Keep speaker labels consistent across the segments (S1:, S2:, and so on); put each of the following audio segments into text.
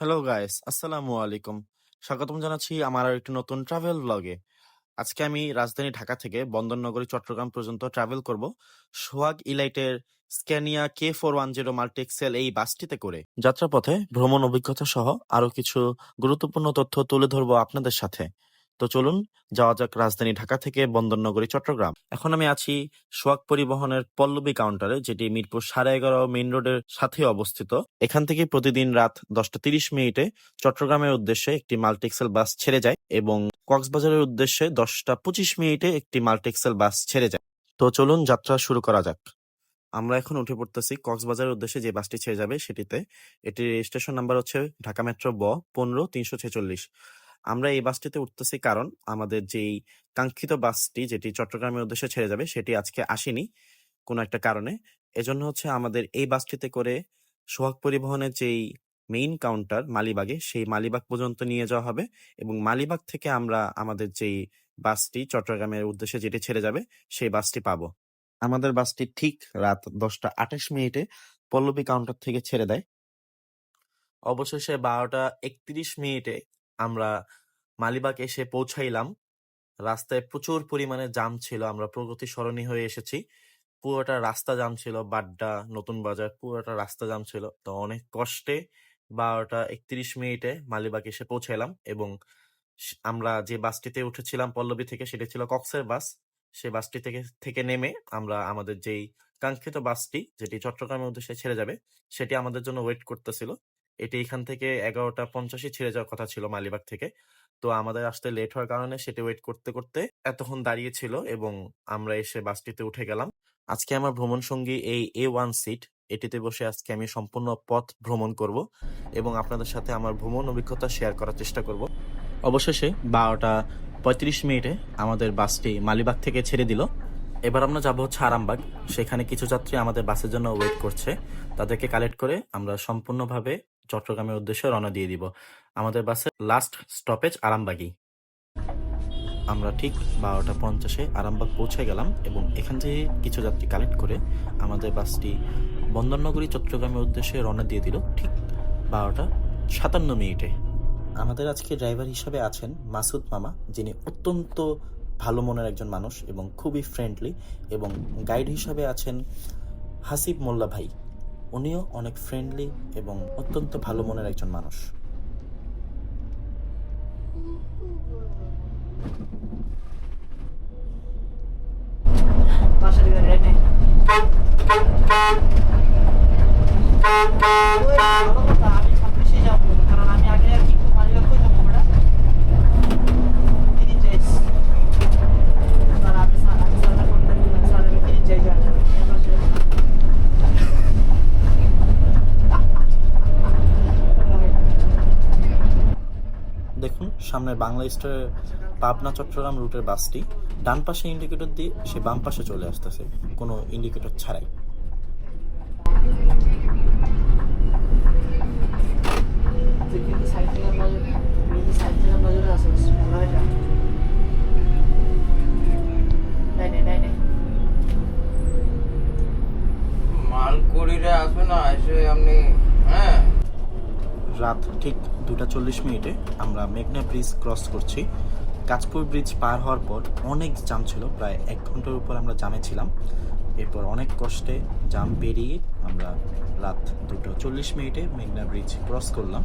S1: Hello guys আসসালামু আলাইকুম স্বাগতম জানাচ্ছি আমার একটি নতুন ট্রাভেল ব্লগে আজকে আমি রাজধানী ঢাকা থেকে বন্দরনগরী, চট্টগ্রাম পর্যন্ত ট্রাভেল করব Sohag ইলাইটের Scania K four one zero multiaxle এই বাসটিতে করে। যাত্রাপথে ভ্রমণ অভিজ্ঞতা সহ আরও কিছু গুরুত্বপূর্ণ তথ্য তুলে ধরবো আপনাদের সাথে। তো চলুন যাওয়া যাক রাজধানী ঢাকা থেকে বন্দরনগরী, চট্টগ্রাম। এখন আমি আছি সোহাগ পরিবহনের পল্লবী কাউন্টারে, যেটি মিরপুর সাড়ে এগারো মেইন রোডের সাথে অবস্থিত। এখান থেকে প্রতিদিন রাত দশটা তিরিশ মিনিটে চট্টগ্রামের উদ্দেশ্যে একটি মাল্টিক্সেল বাস ছেড়ে যায় এবং কক্সবাজারের উদ্দেশ্যে দশটা পঁচিশ মিনিটে একটি মাল্টিক্সেল বাস ছেড়ে যায়। তো চলুন যাত্রা শুরু করা যাক। আমরা এখন উঠে পড়তেছি কক্সবাজারের উদ্দেশ্যে যে বাসটি ছেড়ে যাবে সেটিতে। এটির রেজিস্ট্রেশন নাম্বার হচ্ছে ঢাকা মেট্রো ব পনেরো তিনশো ছেচল্লিশ। আমরা এই বাসটিতে উঠতেছি কারণ আমাদের যেই কাঙ্ক্ষিত বাসটি যেটি চট্টগ্রামের উদ্দেশ্যে ছেড়ে যাবে সেটি আজকে আসেনি কোনো একটা কারণে। এজন্য হচ্ছে আমাদের এই বাসটিতে করে সোহাগ পরিবহনের যেই মেইন কাউন্টার মালিবাগে সেই মালিবাগ পর্যন্ত নিয়ে যাওয়া হবে এবং মালিবাগ থেকে আমরা আমাদের যেই বাসটি চট্টগ্রামের উদ্দেশ্যে যেটি ছেড়ে যাবে সেই বাসটি পাবো। আমাদের বাসটি ঠিক রাত দশটা আঠাশ মিনিটে পল্লবী কাউন্টার থেকে ছেড়ে দেয়। অবশেষে বারোটা একত্রিশ মিনিটে আমরা মালিবাগ এসে পৌঁছাইলাম। রাস্তায় প্রচুর পরিমাণে জাম ছিল, আমরা প্রগতি সরণি হয়ে এসেছি। পুরোটা রাস্তা জাম ছিল, বাড্ডা, নতুন বাজার, পুরোটা রাস্তা জাম ছিল। তো অনেক কষ্টে বারোটা একত্রিশ মিনিটে মালিবাগ এসে পৌঁছাইলাম এবং আমরা যে বাসটিতে উঠেছিলাম পল্লবী থেকে, সেটি ছিল কক্সের বাস। সে বাসটি থেকে থেকে নেমে আমরা আমাদের যেই কাঙ্ক্ষিত বাসটি, যেটি চট্টগ্রামের উদ্দেশ্যে ছেড়ে যাবে, সেটি আমাদের জন্য ওয়েট করতেছিল। এটি এখান থেকে এগারোটা পঞ্চাশে ছেড়ে যাওয়ার কথা ছিল মালিবাগ থেকে। তো আমাদের আসতে লেট হওয়ার কারণে সেটি ওয়েট করতে করতে এতক্ষণ দাঁড়িয়ে ছিল এবং আমরা এসে বাসটিতে উঠে গেলাম। আজকে আমার ভ্রমণ সঙ্গী এই এ ওয়ান সিট এটিতে বসে আজকে আমি সম্পূর্ণ পথ ভ্রমণ করব এবং আপনাদের সাথে আমার ভ্রমণ অভিজ্ঞতা শেয়ার করার চেষ্টা করব। অবশেষে বারোটা পঁয়ত্রিশ মিনিটে আমাদের বাসটি মালিবাগ থেকে ছেড়ে দিল। এবার আমরা যাব হচ্ছে আরামবাগ। সেখানে কিছু যাত্রী আমাদের বাসের জন্য ওয়েট করছে। তাদেরকে কালেক্ট করে আমরা সম্পূর্ণভাবে চট্টগ্রামের উদ্দেশ্যে রওনা দিয়ে দিব। আমাদের বাসের লাস্ট স্টপেজ আরামবাগই। আমরা ঠিক বারোটা পঞ্চাশে আরামবাগ পৌঁছে গেলাম এবং এখান থেকে কিছু যাত্রী কালেক্ট করে আমাদের বাসটি বন্দরনগরী চট্টগ্রামের উদ্দেশ্যে রওনা দিয়ে দিল ঠিক বারোটা সাতান্ন মিনিটে। আমাদের আজকে ড্রাইভার হিসাবে আছেন মাসুদ মামা, যিনি অত্যন্ত ভালো মনের একজন মানুষ এবং খুবই ফ্রেন্ডলি এবং গাইড হিসাবে আছেন হাসিব মোল্লা ভাই। উনিও অনেক ফ্রেন্ডলি এবং অত্যন্ত ভালো মনের একজন মানুষ
S2: আমি সব যাব আমি আগে আর কি মালিকা কই যাব ওরা কিনে যাইস আর আমি স্যার আমি স্যারটা করতে দিলাম স্যার আমি কিনে যাই যাই
S1: দেখুন বাংলা স্টার পাবনা, চট্টগ্রাম রুটের বাসটি ডান পাশে ইন্ডিকেটর দিয়ে সে বাম পাশে চলে আসতেছে, কোনো ইন্ডিকেটর ছাড়াই। দুটা চল্লিশ মিনিটে আমরা মেঘনা ব্রিজ ক্রস করছি। কাঁচপুর ব্রিজ পার হওয়ার পর অনেক জাম ছিল, প্রায় এক ঘণ্টার উপর আমরা জামে ছিলাম। এরপর অনেক কষ্টে জাম পেরিয়ে আমরা রাত দুটো চল্লিশ মিনিটে মেঘনা ব্রিজ ক্রস করলাম।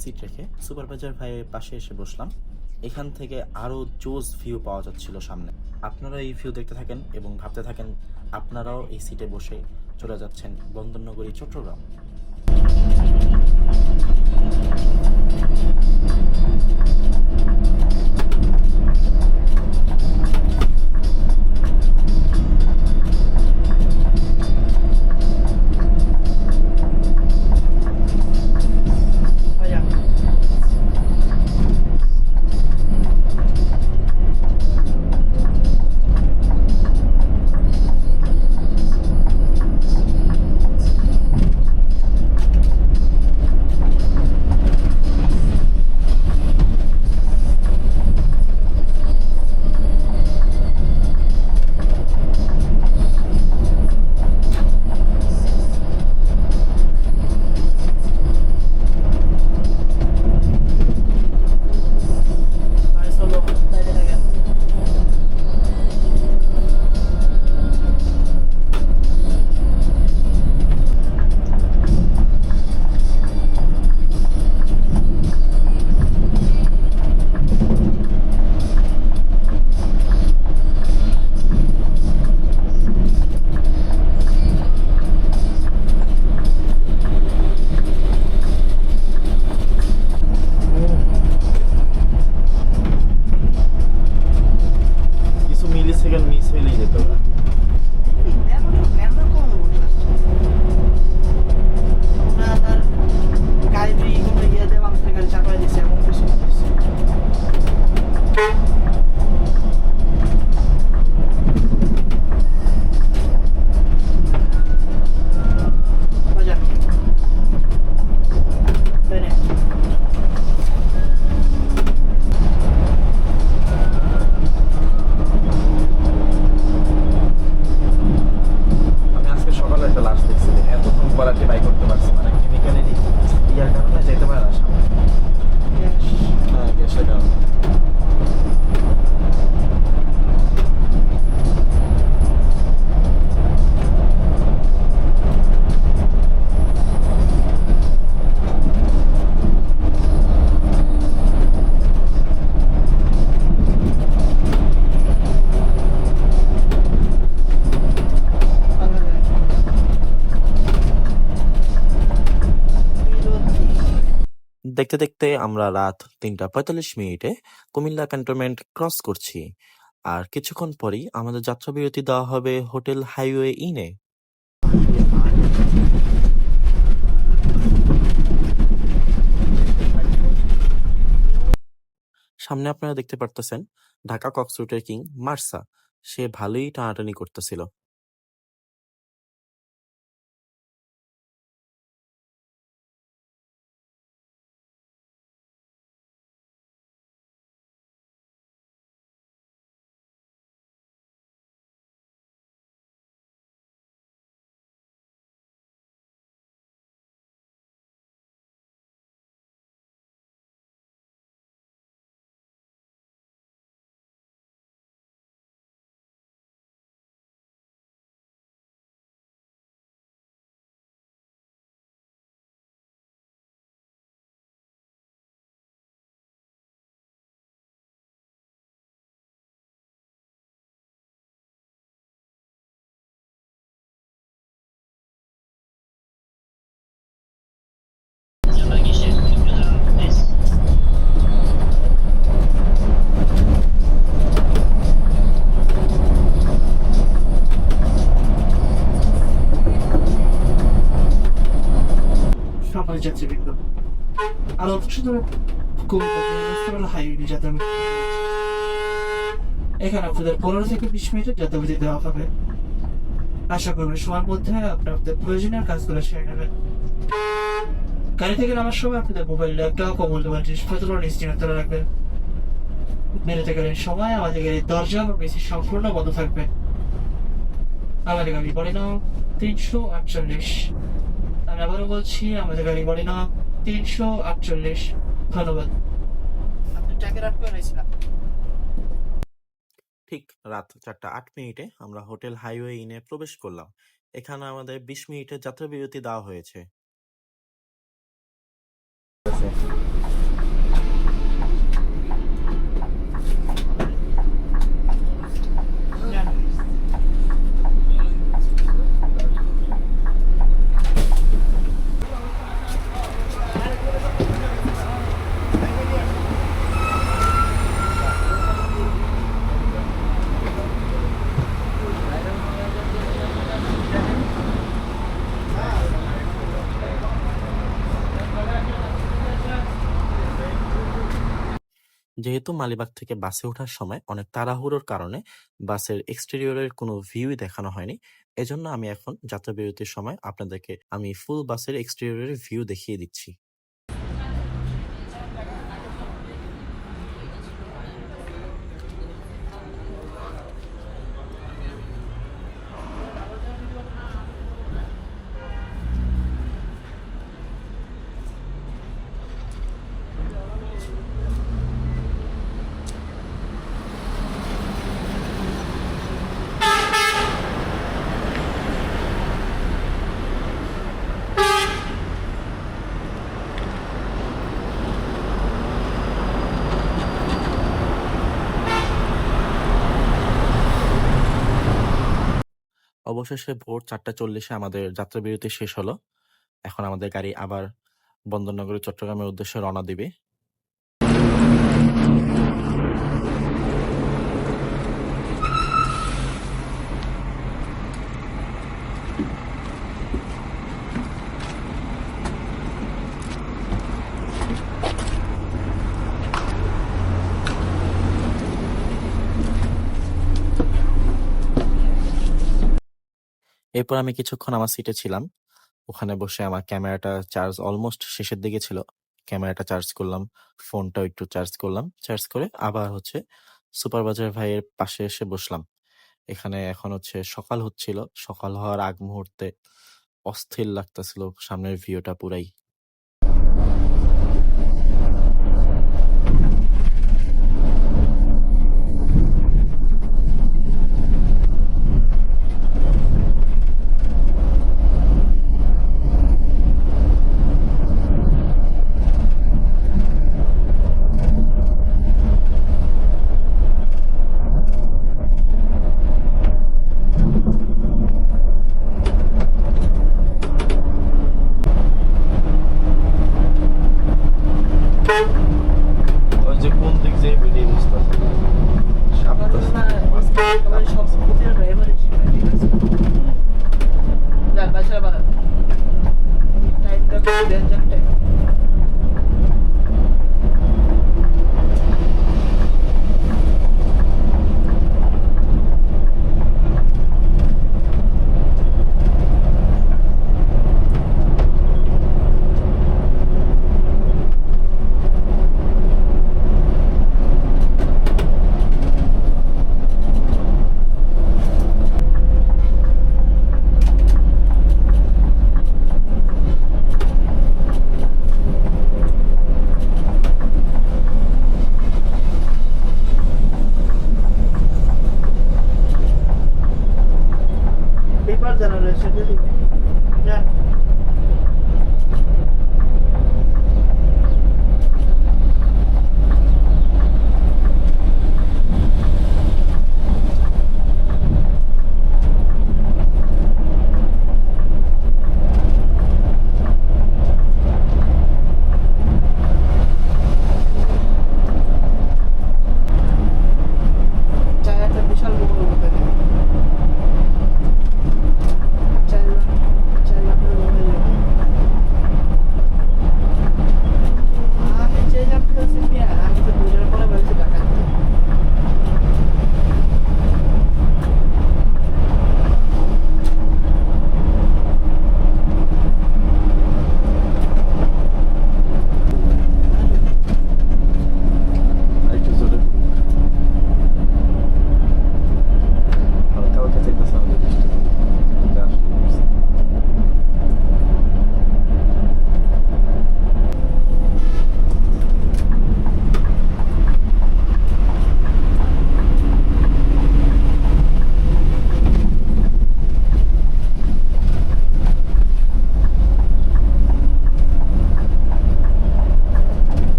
S1: সিট রেখে সুপারভাইজার ভাইয়ের পাশে এসে বসলাম। এখান থেকে আরও জোস ভিউ পাওয়া যাচ্ছিল সামনে। আপনারা এই ভিউ দেখতে থাকেন এবং ভাবতে থাকেন আপনারাও এই সিটে বসে চলে যাচ্ছেন বন্দরনগরী, চট্টগ্রাম। বাই করতে পারছি মানে কেমিক্যালি ইয়ার কারণে যেতে পারে না সামনে দেখতে দেখতে আমরা রাত তিনটা পঁয়তাল্লিশ মিনিটে কুমিল্লা ক্যান্টনমেন্ট ক্রস করছি। আর কিছুক্ষণ পরেই আমাদের যাত্রা বিরতি দেওয়া হবে হোটেল হাইওয়ে ইনে সামনে আপনারা দেখতে পারতেছেন ঢাকা কক্স রুটের কিং মার্সা। সে ভালোই টানাটানি করতেছিল।
S2: সকালে যাচ্ছে বিক্রম আর অল্প শুধু কলকাতা হাইওয়ে যাতে আমি এখানে আপনাদের পনেরো থেকে বিশ মিনিটের যাতায়াতি দেওয়া হবে। আশা করবেন সময়ের মধ্যে আপনাদের প্রয়োজনীয় কাজগুলো সেরে নেবেন। গাড়ি থেকে নামার সময় আপনাদের মোবাইল ল্যাপটপ ও মূল্যবান জিনিসপত্র নিশ্চিন্ত রাখবেন। বেরোতে গেলেন সময়, আমাদের গাড়ির দরজা বা বেশি সম্পূর্ণ বন্ধ থাকবে। আমাদের গাড়ি বলে নাও তিনশো আটচল্লিশ। আমি আবারও বলছি আমাদের গাড়ি বলে না তিনশো আটচল্লিশ। ধন্যবাদ।
S1: ঠিক রাত চারটা আট মিনিটে আমরা হোটেল হাইওয়ে ইনে প্রবেশ করলাম। এখানে আমাদের বিশ মিনিটের যাত্রাবিরতি দেওয়া হয়েছে। যেহেতু মালিবাগ থেকে বাসে ওঠার সময় অনেক তাড়াহুড়োর কারণে বাসের এক্সটেরিয়রের কোনো ভিউই দেখানো হয়নি, এজন্য আমি এখন যাত্রাবিরতির সময় আপনাদেরকে আমি ফুল বাসের এক্সটেরিয়রের ভিউ দেখিয়ে দিচ্ছি। অবশেষে ভোর চারটা চল্লিশে আমাদের যাত্রাবিরতি শেষ হলো। এখন আমাদের গাড়ি আবার বন্দরনগরী চট্টগ্রামের উদ্দেশ্যে রওনা দিবে। এরপর আমি কিছুক্ষণ আমার সিটে ছিলাম। ওখানে বসে আমার ক্যামেরাটা চার্জ অলমোস্ট শেষের দিকে ছিল। ক্যামেরাটা চার্জ করলাম ফোনটাও একটু চার্জ করলাম। চার্জ করে আবার হচ্ছে সুপারভাইজার ভাইয়ের পাশে এসে বসলাম। এখানে এখন হচ্ছে সকাল হচ্ছিল। সকাল হওয়ার আগ মুহূর্তে অস্থির লাগতেছিল। সামনের ভিউটা পুরাই ওই যে কোন দিক দিয়ে বেরিয়ে বুঝতেছে
S2: আমার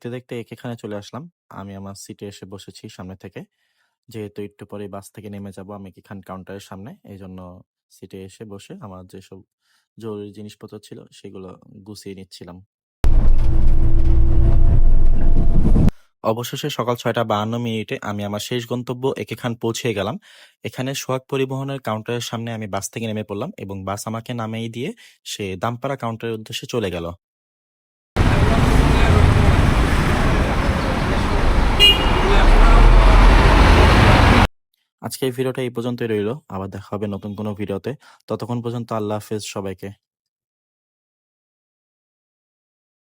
S1: দেখতে, দেখতে এখানে চলে আসলাম। আমি আমার সিটে এসে বসেছি সামনে থেকে। যেহেতু একটু পরে বাস থেকে নেমে যাব আমি এখান কাউন্টারের সামনে। এই জন্য সিটে এসে বসে আমার যেসব জরুরি জিনিসপত্র ছিল সেগুলো গুছিয়ে নিচ্ছিলাম। অবশেষে সকাল ৬টা ৫২ মিনিটে আমি আমার শেষ গন্তব্য একেখান পৌঁছে গেলাম। এখানে সোহাগ পরিবহনের কাউন্টারের সামনে আমি বাস থেকে নেমে পড়লাম এবং বাস আমাকে নামিয়ে দিয়ে সে দামপাড়া কাউন্টারের উদ্দেশ্যে চলে গেল। আজকের ভিডিওটা এই পর্যন্তই রইল আবার দেখা হবে নতুন কোনো ভিডিওতে। ততক্ষণ পর্যন্ত আল্লাহ হাফেজ সবাইকে।